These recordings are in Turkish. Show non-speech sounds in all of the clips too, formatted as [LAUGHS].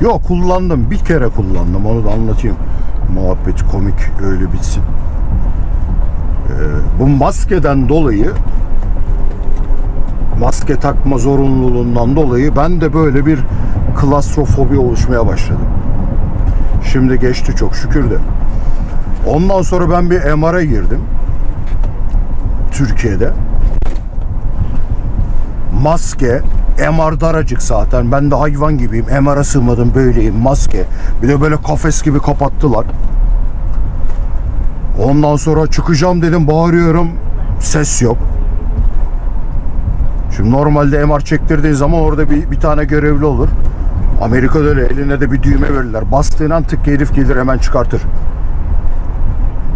Yok kullandım. Bir kere kullandım. Onu da anlatayım. Muhabbet komik öyle bitsin. Ee, bu maskeden dolayı maske takma zorunluluğundan dolayı ben de böyle bir klastrofobi oluşmaya başladı. Şimdi geçti çok şükür de. Ondan sonra ben bir MR'a girdim. Türkiye'de. Maske, MR daracık zaten. Ben de hayvan gibiyim. MR'a sığmadım böyleyim. Maske. Bir de böyle kafes gibi kapattılar. Ondan sonra çıkacağım dedim bağırıyorum. Ses yok. Şimdi normalde MR çektirdiğin zaman orada bir, bir tane görevli olur. Amerika'da öyle eline de bir düğme verirler. Bastığın an tık herif gelir hemen çıkartır.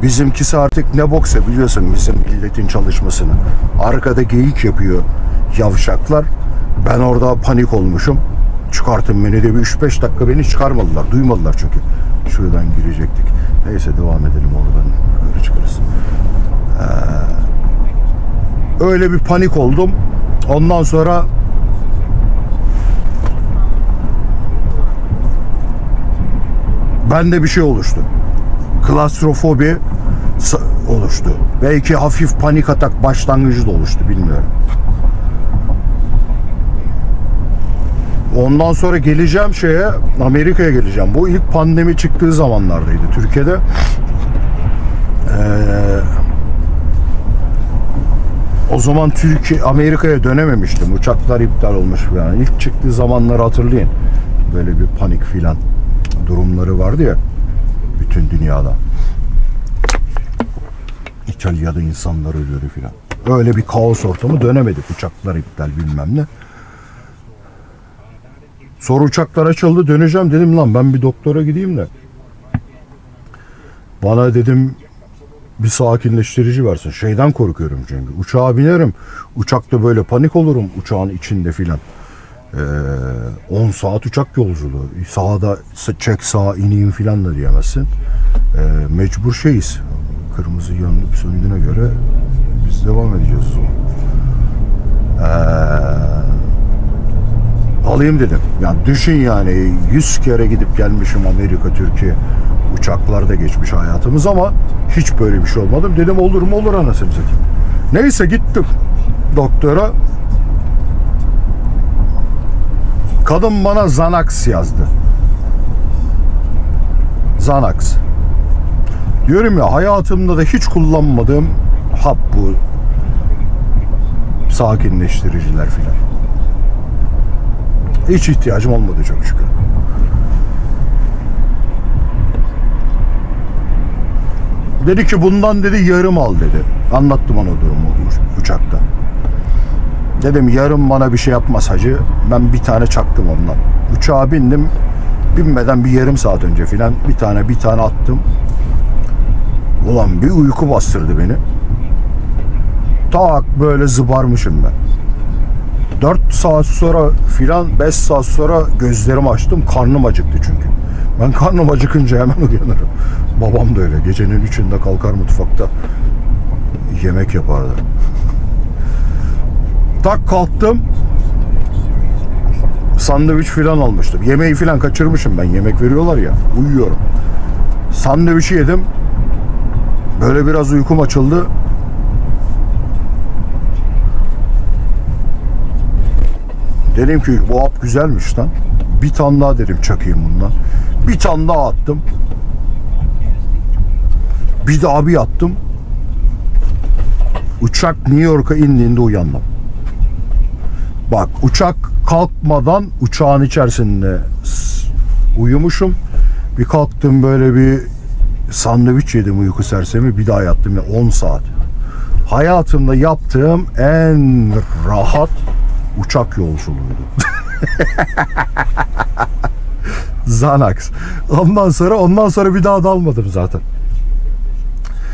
Bizimkisi artık ne boksa biliyorsun bizim milletin çalışmasını. Arkada geyik yapıyor yavşaklar. Ben orada panik olmuşum. Çıkartın beni de bir 3-5 dakika beni çıkarmadılar. Duymadılar çünkü. Şuradan girecektik. Neyse devam edelim oradan yukarı çıkarız. Ee, öyle bir panik oldum. Ondan sonra bende bir şey oluştu. Klastrofobi oluştu. Belki hafif panik atak başlangıcı da oluştu bilmiyorum. Ondan sonra geleceğim şeye Amerika'ya geleceğim. Bu ilk pandemi çıktığı zamanlardaydı Türkiye'de. Ee, o zaman Türkiye Amerika'ya dönememiştim. Uçaklar iptal olmuş falan. İlk çıktığı zamanları hatırlayın. Böyle bir panik filan durumları vardı ya bütün dünyada. İtalya'da insanlar ölüyordu filan. Öyle bir kaos ortamı dönemedik. Uçaklar iptal bilmem ne. Sonra uçaklar açıldı döneceğim dedim lan ben bir doktora gideyim de. Bana dedim bir sakinleştirici versin. Şeyden korkuyorum çünkü. Uçağa binerim. Uçakta böyle panik olurum uçağın içinde filan. Ee, 10 saat uçak yolculuğu. Sağda çek sağa ineyim filan da diyemezsin. Ee, mecbur şeyiz. Kırmızı yanıp söndüğüne göre biz devam edeceğiz o alayım dedim. Yani düşün yani 100 kere gidip gelmişim Amerika, Türkiye. Uçaklarda geçmiş hayatımız ama hiç böyle bir şey olmadı. Dedim olur mu olur anasını satayım. Neyse gittim doktora. Kadın bana Xanax yazdı. Xanax. Diyorum ya hayatımda da hiç kullanmadığım hap bu. Sakinleştiriciler filan. Hiç ihtiyacım olmadı çok şükür. Dedi ki bundan dedi yarım al dedi. Anlattım ona durumu uç- uçakta. Dedim yarım bana bir şey yapmaz hacı. Ben bir tane çaktım ondan. Uçağa bindim. Binmeden bir yarım saat önce filan bir tane bir tane attım. Ulan bir uyku bastırdı beni. Tak böyle zıbarmışım ben. 4 saat sonra filan 5 saat sonra gözlerimi açtım. Karnım acıktı çünkü. Ben [LAUGHS] karnım acıkınca hemen uyanırım. Babam da öyle. Gecenin üçünde kalkar mutfakta yemek yapardı. Tak kalktım. Sandviç filan almıştım. Yemeği filan kaçırmışım ben. Yemek veriyorlar ya. Uyuyorum. Sandviçi yedim. Böyle biraz uykum açıldı. Dedim ki bu hap güzelmiş lan. Bir tane daha dedim çakayım bundan. Bir tane daha attım. Bir daha bir attım. Uçak New York'a indiğinde uyandım. Bak uçak kalkmadan uçağın içerisinde uyumuşum. Bir kalktım böyle bir sandviç yedim uyku sersemi. Bir daha yattım ya 10 saat. Hayatımda yaptığım en rahat uçak yolculuğuydu. [LAUGHS] Xanax. Ondan sonra ondan sonra bir daha dalmadım zaten.